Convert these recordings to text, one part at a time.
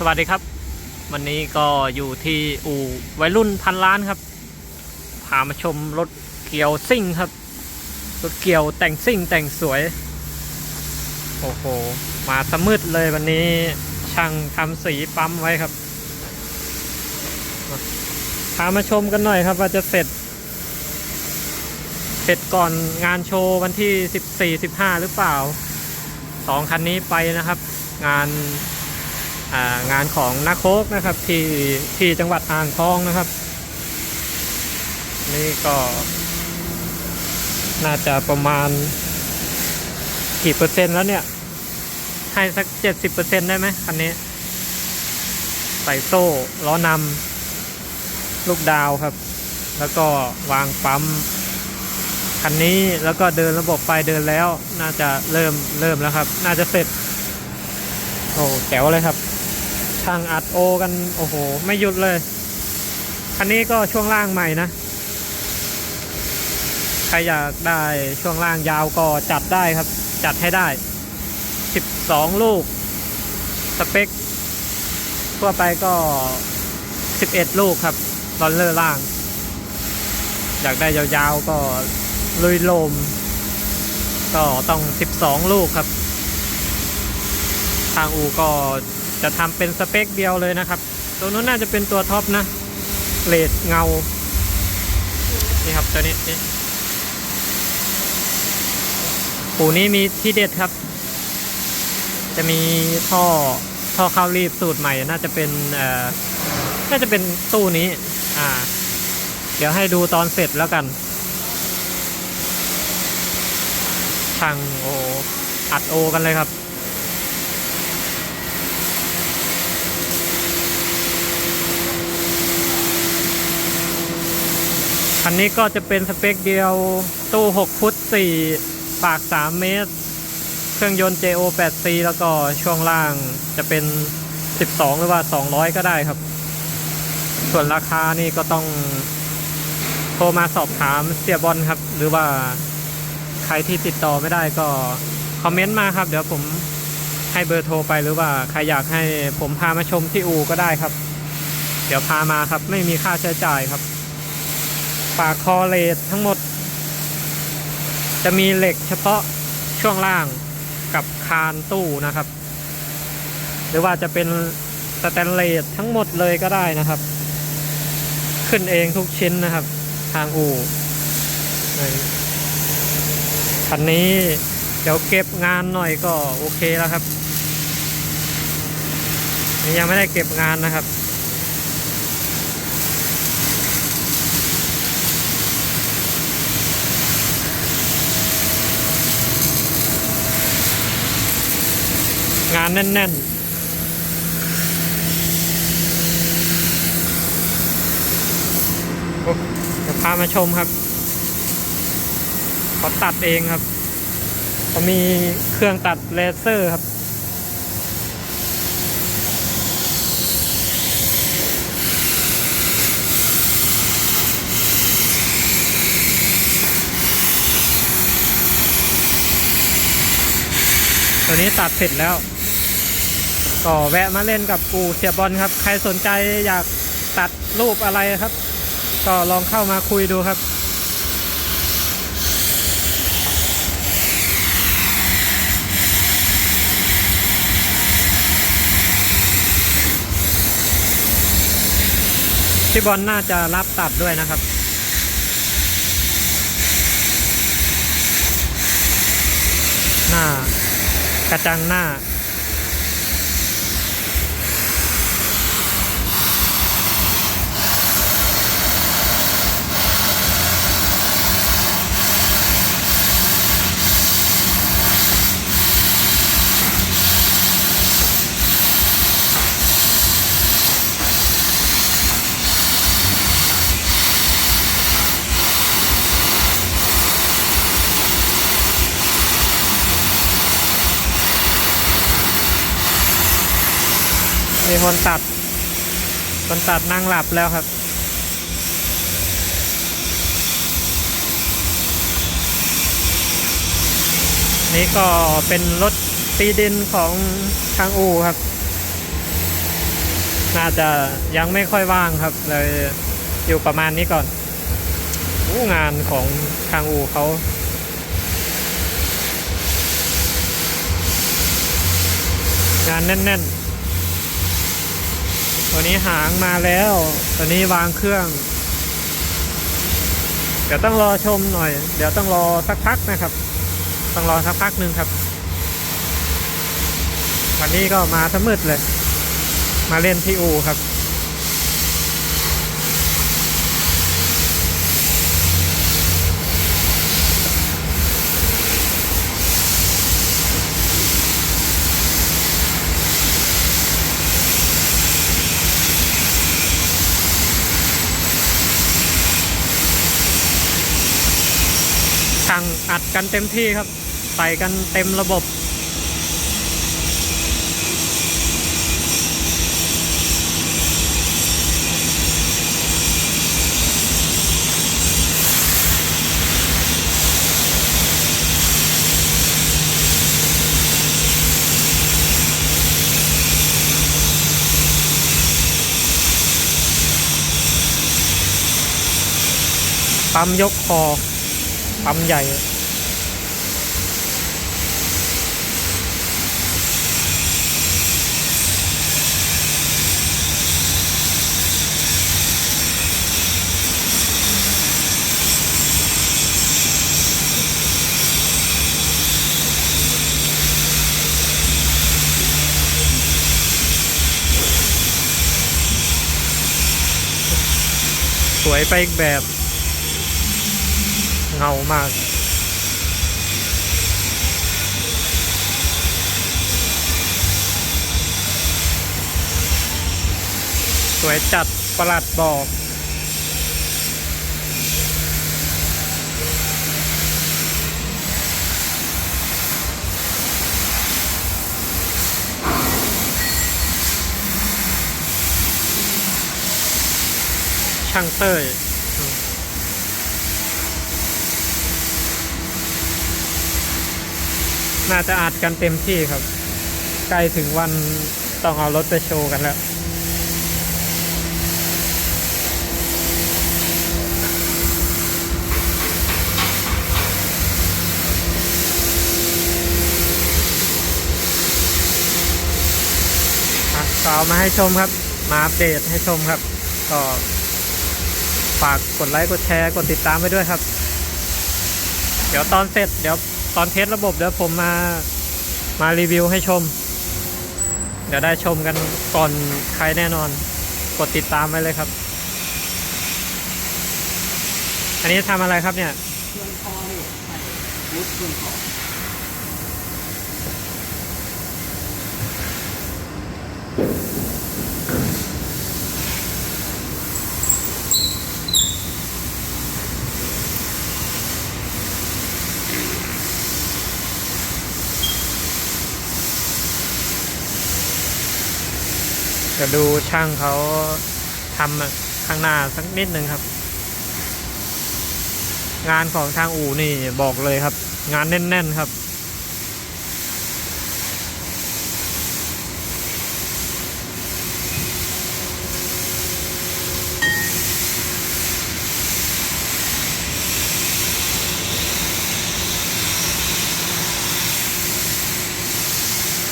สวัสดีครับ วันนี้ก็อยู่ที่อู่วัยรุ่นพันล้านครับ พามาชมรถเกียวซิ่งครับ รถเกียวแต่งซิ่งแต่งสวย โอ้โห มาสมืดเลยวันนี้ช่างทำสีปั๊มไว้ครับ พามาชมกันหน่อยครับว่าจะเสร็จ เสร็จก่อนงานโชว์วันที่ 14 15 หรือเปล่าสองคันนี้ไปนะครับ งาน งานของนักโคกนะครับที่ที่จังหวัดอ่างทองนะครับ นี่ก็น่าจะประมาณกี่เปอร์เซ็นต์แล้วเนี่ย ให้สักเจ็ดสิบเปอร์เซ็นต์ได้ไหมคันนี้ ใส่โซ่ล้อนำลูกดาวครับ แล้วก็วางปั๊มคันนี้แล้วก็เดินระบบไฟเดินแล้ว น่าจะเริ่มเริ่มแล้วครับ น่าจะเสร็จ โอ้แจ๋วเลยครับ ช่างอัดโอกัน โอ้โห ไม่หยุดเลยคันนี้ก็ช่วงล่างใหม่นะ ใครอยากได้ช่วงล่างยาวก็จัดได้ครับ จัดให้ได้ 12 ลูก สเปค ทั่วไปก็ 11 ลูกครับรอนเลอร์ล่าง อยากได้ยาวๆก็ลุยลม ก็ต้อง 12 ลูกครับ ทางอูก็ จะทำเป็นสเปคเดียวเลยนะครับ ตัวนู้นน่าจะเป็นตัวท็อปนะเลดเงา นี่ครับตัวนี้นี่ปูนี้มีที่เด็ดครับ จะมีท่อท่อเข้ารีบสูตรใหม่ น่าจะเป็นเอ่อน่าจะเป็นตู้นี้ อ่า เดี๋ยวให้ดูตอนเสร็จแล้วกันช่างโออัดโอกันเลยครับ คันนี้ก็จะเป็นสเปคเดียวตู้ 6 ฟุต 4 ปาก 3 เมตร เครื่องยนต์ JO 8 C แล้วก็ช่วงล่างจะเป็น 12 หรือว่า 200 ก็ได้ครับ ส่วนราคานี่ก็ต้องโทรมาสอบถามเสียบอลครับ หรือว่าใครที่ติดต่อไม่ได้ก็คอมเมนต์มาครับ เดี๋ยวผมให้เบอร์โทรไปหรือว่าใครอยากให้ผมพามาชมที่อู่ก็ได้ครับ เดี๋ยวพามาครับ ไม่มีค่าใช้จ่ายครับ ปาคอเลสทั้งหมด จะมีเหล็กเฉพาะช่วงล่างกับคานตู้นะครับ หรือว่าจะเป็นสแตนเลสทั้งหมดเลยก็ได้นะครับ ขึ้นเองทุกชิ้นนะครับ ทางอู่คันนี้เดี๋ยวเก็บงานหน่อยก็โอเคแล้วครับ ยังไม่ได้เก็บงานนะครับ งานแน่นๆโอ้เดี๋ยวพามาชมครับเขาตัดเองครับเขามีเครื่องตัดเลเซอร์ครับ ตัวนี้ตัดเสร็จแล้ว ก็แวะมาเล่นกับปูเสียบอลครับ ใครสนใจอยากตัดรูปอะไรครับ ก็ลองเข้ามาคุยดูครับพี่บอลน่าจะรับตัดด้วยนะครับน้า กระจังหน้า มีคนตัด คนตัดนั่งหลับแล้วครับ นี่ก็เป็นรถตีดินของทางอู่ครับ น่าจะยังไม่ค่อยว่างครับ เลยอยู่ประมาณนี้ก่อนอู้งานของทางอู่เขางานแน่น ๆ ตัวนี้หางมาแล้ว ตัวนี้วางเครื่อง เดี๋ยวต้องรอชมหน่อย เดี๋ยวต้องรอสักพักนะครับ ต้องรอสักพักหนึ่งครับ วันนี้ก็มาสมืดเลย มาเล่นที่อูครับ ช่งอัดกันเต็มที่ครับใส่กันเต็มระบบ ปั๊มยกคอ ปั๊มใหญ่สวยไปอีกแบบ เงามาก สวยจัดประหลัดบอกช่างเต้ยอืม น่าจะอัดกันเต็มที่ครับ ใกล้ถึงวันต้องเอารถไปโชว์กันแล้วอ่อมาให้ชมครับ มาอัปเดตให้ชมครับ ก็ฝากกดไลค์ กดแชร์ กดติดตามไปด้วยครับ เดี๋ยวตอนเสร็จเดี๋ยว ตอนเทสระบบเดี๋ยวผมมามารีวิวให้ชม เดี๋ยวได้ชมกันก่อนใครแน่นอน กดติดตามไว้เลยครับ อันนี้ทำอะไรครับเนี่ยเครื่องคอใส่บูทเครื่องคอ จะดูช่างเขาทำข้างหน้าสักนิดหนึ่งครับ งานของทางอู่นี่บอกเลยครับ งานแน่น ๆ ครับ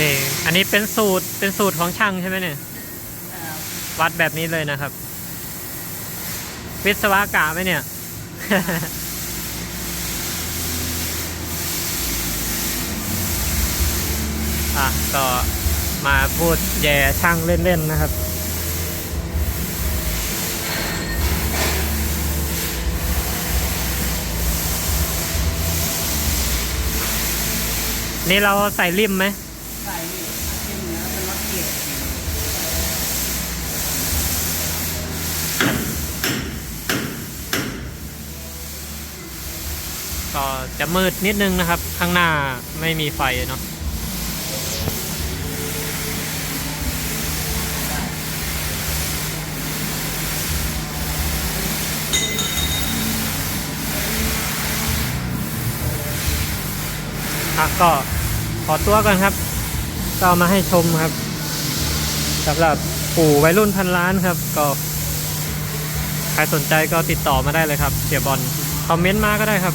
นี่ อันนี้เป็นสูตร เป็นสูตรของช่างใช่ไหมเนี่ย วัดแบบนี้เลยนะครับ วิศวกะไหมเนี่ย อะก็มาพูดแย่ช่างเล่นๆนะครับนี่เราใส่ริมไหมใส่นี่เก็จะมืดนิดนึงนะครับ ข้างหน้าไม่มีไฟเนาะอะก็ขอตัวก่อนครับ ก็เอามาให้ชมครับสำหรับปู่วัยรุ่นพันล้านครับ ก็ ใครสนใจก็ติดต่อมาได้เลยครับเสียบอลคอมเมนต์มาก็ได้ครับ